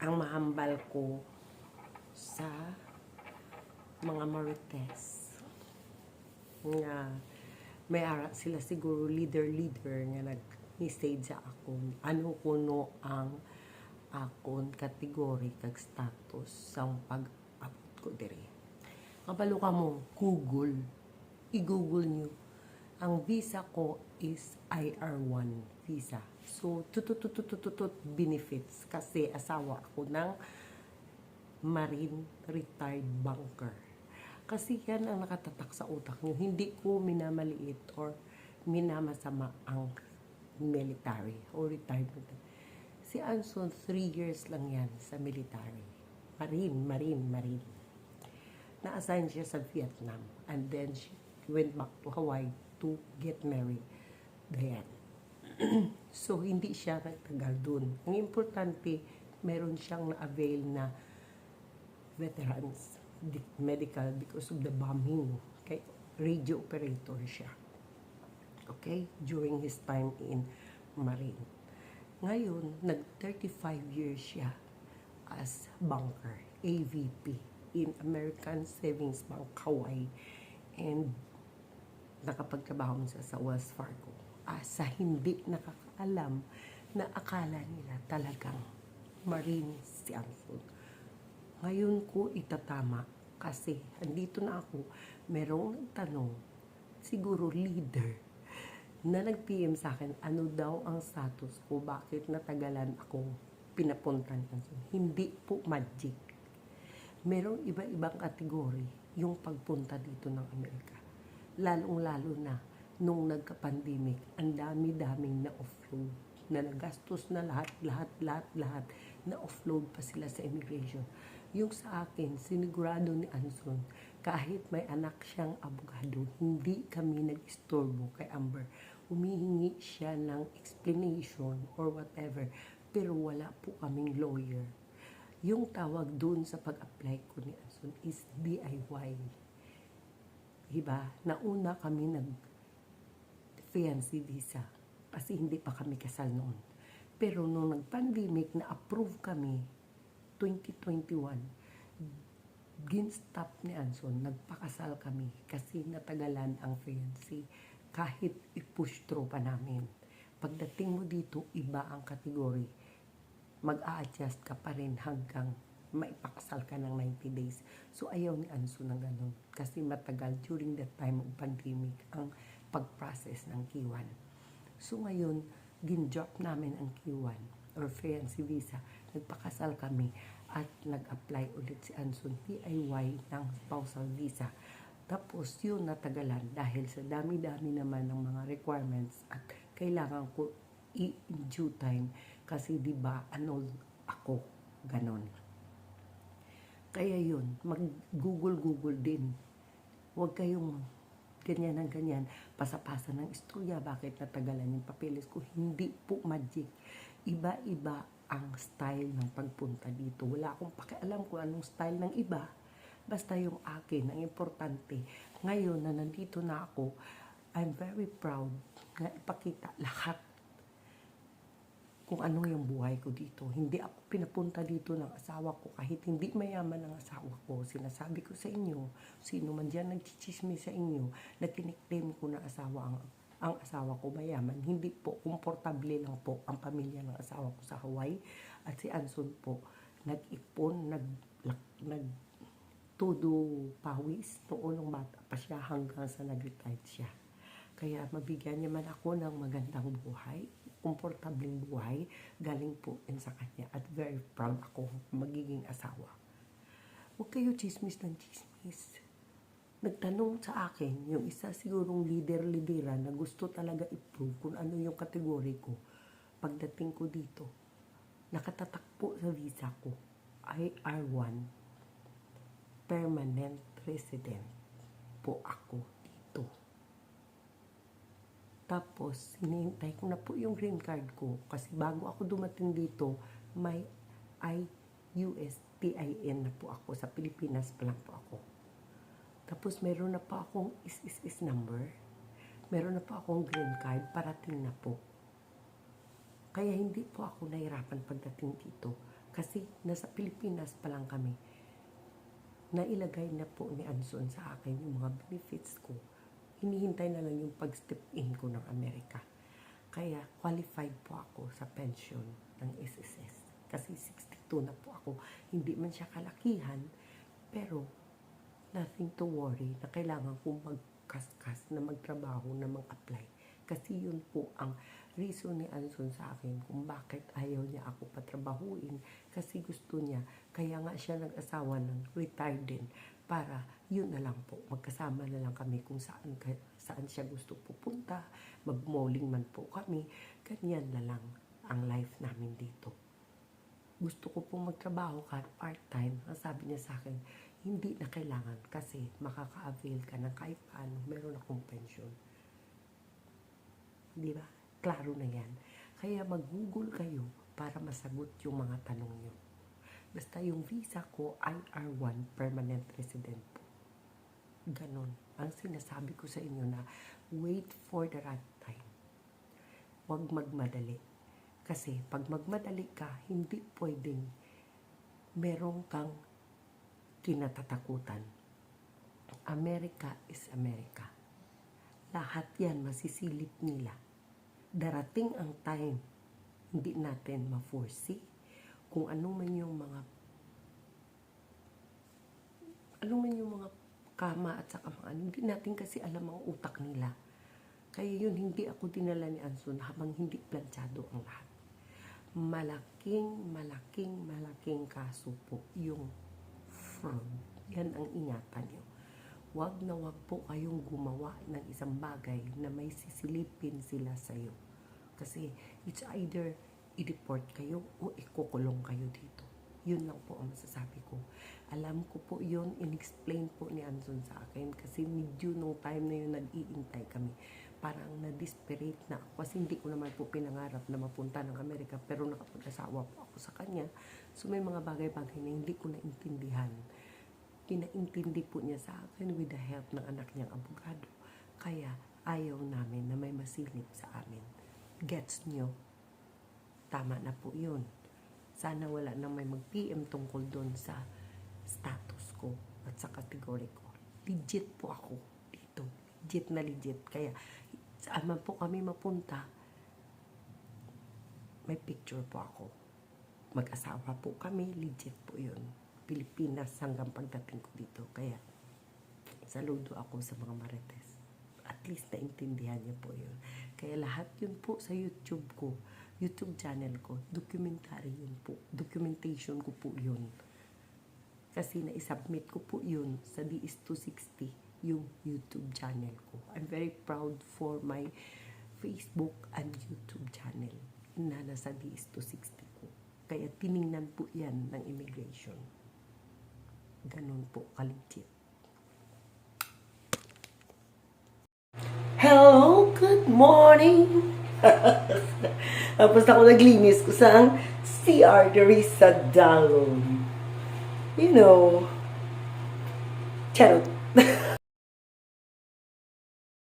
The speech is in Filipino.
ang mahambal ko sa mga marites nga may ara sila siguro leader-leader nga nag-message sa akon ano kuno ang akon kategory kag status sa pag-abot ko diri. Kabalo ka mo, Google. I-Google nyo. Ang visa ko is IR1 visa. So, tutututututut benefits kasi asawa ako ng marine retired banker. Kasi yan ang nakatatak sa utak nyo. Hindi ko minamaliit or minamasama ang military or retired military. Si Anson, three years lang yan sa military. Marine, marine, marine. Na-assign siya sa Vietnam. And then she went back to Hawaii to get married. Diyan. so, hindi siya nagtagal dun. Ang importante, meron siyang na-avail na veterans di- medical because of the bombing. Okay? Radio operator siya. Okay? During his time in Marine. Ngayon, nag-35 years siya as banker, AVP, in American Savings Bank, Hawaii. And nakapagtrabaho siya sa Wells Fargo. Ah, sa hindi nakakaalam na akala nila talagang Marine si Anson. Ngayon ko itatama kasi andito na ako, merong nagtanong, siguro leader, na nag-PM sa akin, ano daw ang status ko, bakit natagalan akong pinapuntan Anson. Hindi po magic. Merong iba-ibang kategory yung pagpunta dito ng Amerika. Lalong-lalo na nung nagka-pandemic, ang dami-daming na-offload na nagastos na lahat, lahat, lahat, lahat, na-offload pa sila sa immigration. Yung sa akin, sinigurado ni Anson, kahit may anak siyang abogado, hindi kami nag-istorbo kay Amber. Humihingi siya ng explanation or whatever, pero wala po kaming lawyer. Yung tawag dun sa pag-apply ko ni Anson is DIY. Diba? Nauna kami nag fiancé visa kasi hindi pa kami kasal noon. Pero nung nag-pandemic, na-approve kami 2021, ginstop ni Anson, nagpakasal kami kasi natagalan ang fiancé kahit i-push through pa namin. Pagdating mo dito, iba ang kategory. Mag-a-adjust ka pa rin hanggang maipakasal ka ng 90 days. So, ayaw ni Anson ng ganun. Kasi matagal during that time of pandemic ang pag-process ng K1. So, ngayon, gin-drop namin ang K1 or fiancé visa. Nagpakasal kami at nag-apply ulit si Anson PIY ng spousal visa. Tapos yun natagalan dahil sa dami-dami naman ng mga requirements at kailangan ko i-in due time kasi di ba annulled ako ganon. Kaya yun, mag-google-google din. Huwag kayong ganyan ng ganyan, pasapasa ng istorya, bakit natagalan yung papeles ko. Hindi po magic. Iba-iba ang style ng pagpunta dito. Wala akong pakialam kung anong style ng iba. Basta yung akin, ang importante. Ngayon na nandito na ako, I'm very proud na ipakita lahat kung ano yung buhay ko dito. Hindi ako pinapunta dito ng asawa ko kahit hindi mayaman ang asawa ko. Sinasabi ko sa inyo, sino man dyan nagchichismi sa inyo, na kiniklaim ko na asawa ang, ang asawa ko mayaman. Hindi po, komportable lang po ang pamilya ng asawa ko sa Hawaii. At si Anson po, nag-ipon, nag, nag, todo pawis noon nung bata pa siya hanggang sa nag-retire siya. Kaya mabigyan niya man ako ng magandang buhay, komportableng buhay, galing po yan sa kanya at very proud ako magiging asawa. Huwag kayo chismis ng chismis. Nagtanong sa akin, yung isa sigurong leader-lidera na gusto talaga i-prove kung ano yung kategory ko. Pagdating ko dito, nakatatak po sa visa ko, IR1, permanent resident po ako. Tapos, hinihintay ko na po yung green card ko kasi bago ako dumating dito, may IUSTIN na po ako. Sa Pilipinas pa lang po ako. Tapos, meron na po akong is-is-is number. Meron na po akong green card. Parating na po. Kaya hindi po ako nahirapan pagdating dito. Kasi nasa Pilipinas pa lang kami. Nailagay na po ni Anson sa akin yung mga benefits ko. Hinihintay na lang yung pag-step in ko ng Amerika. Kaya qualified po ako sa pension ng SSS. Kasi 62 na po ako. Hindi man siya kalakihan, pero nothing to worry na kailangan kong magkaskas na magtrabaho na mag-apply. Kasi yun po ang reason ni Anson sa akin kung bakit ayaw niya ako patrabahuin. Kasi gusto niya, kaya nga siya nag-asawa ng retired din para yun na lang po, magkasama na lang kami kung saan, saan siya gusto pupunta, mag-malling man po kami, ganyan na lang ang life namin dito gusto ko pong magtrabaho kahit part-time. Ang sabi niya sa akin, hindi na kailangan kasi makaka-avail ka ng kahit paano, meron akong pension. Di ba? Klaro na yan. Kaya mag-google kayo para masagot yung mga tanong nyo. Basta yung visa ko, IR1, permanent resident po. Ganon. Ang sinasabi ko sa inyo na wait for the right time. Huwag magmadali. Kasi pag magmadali ka, hindi pwedeng meron kang kinatatakutan. America is America. Lahat yan masisilip nila. Darating ang time, hindi natin ma-foresee kung ano man yung mga ano man yung mga kama at saka mga ano, hindi natin kasi alam ang utak nila. Kaya yun, hindi ako dinala ni Anson habang hindi planchado ang lahat. Malaking, malaking, malaking kaso po yung fraud. Yan ang ingatan nyo. Huwag na huwag po kayong gumawa ng isang bagay na may sisilipin sila sa'yo. Kasi it's either i-deport kayo o ikukulong kayo dito. Yun lang po ang masasabi ko. Alam ko po yun, in-explain po ni Anson sa akin kasi medyo nung time na yun nag-iintay kami. Parang na-desperate na ako kasi hindi ko naman po pinangarap na mapunta ng Amerika pero nakapag-asawa po ako sa kanya. So may mga bagay-bagay na hindi ko naintindihan. Kinaintindi po niya sa akin with the help ng anak niyang abogado. Kaya ayaw namin na may masilip sa amin. Gets niyo? Tama na po yun. Sana wala nang may mag-PM tungkol doon sa status ko at sa kategory ko. Legit po ako dito. Legit na legit. Kaya saan po kami mapunta, may picture po ako. Mag-asawa po kami, legit po yun. Pilipinas hanggang pagdating ko dito. Kaya saludo ako sa mga marites. At least naintindihan niya po yun. Kaya lahat yun po sa YouTube ko, YouTube channel ko, documentary yun po. Documentation ko po yun. Kasi na-submit ko po yun sa DS260, yung YouTube channel ko. I'm very proud for my Facebook and YouTube channel na nasa DS260 ko. Kaya tiningnan po yan ng immigration. Ganun po, kaligit. Hello, good morning! Tapos ako naglinis ko sa CR diri sa Dalon. You know, charot.